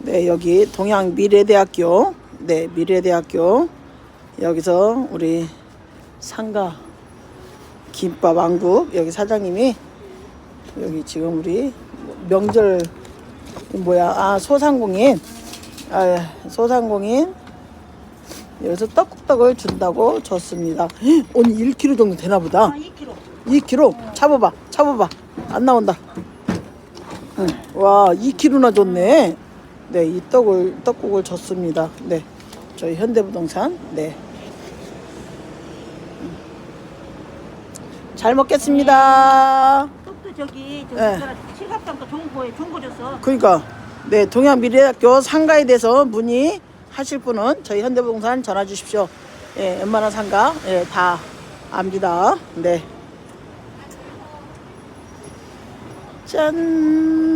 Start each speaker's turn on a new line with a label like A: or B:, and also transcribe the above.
A: 네, 여기 동양 미래대학교. 네, 미래대학교. 여기서 우리 상가 김밥 왕국 여기 사장님이 여기 지금 우리 명절 뭐야 아 소상공인 아 소상공인 여기서 떡국떡을 준다고 줬습니다. 헉, 오늘 1kg 정도 되나 보다.
B: 2kg.
A: 2kg 잡아봐 잡아봐 안 나온다 응. 와 2kg나 줬네 네 이 떡을 떡국을 줬습니다. 네 저희 현대부동산 네 잘 먹겠습니다.
B: 떡도 저기 저기
A: 네.
B: 칠갑산도 좋은 거 줬어.
A: 그러니까 네 동양 미래학교 상가에 대해서 문의 하실 분은 저희 현대부동산 전화 주십시오. 예 웬만한 상가 예, 다 압니다. 네. 짠.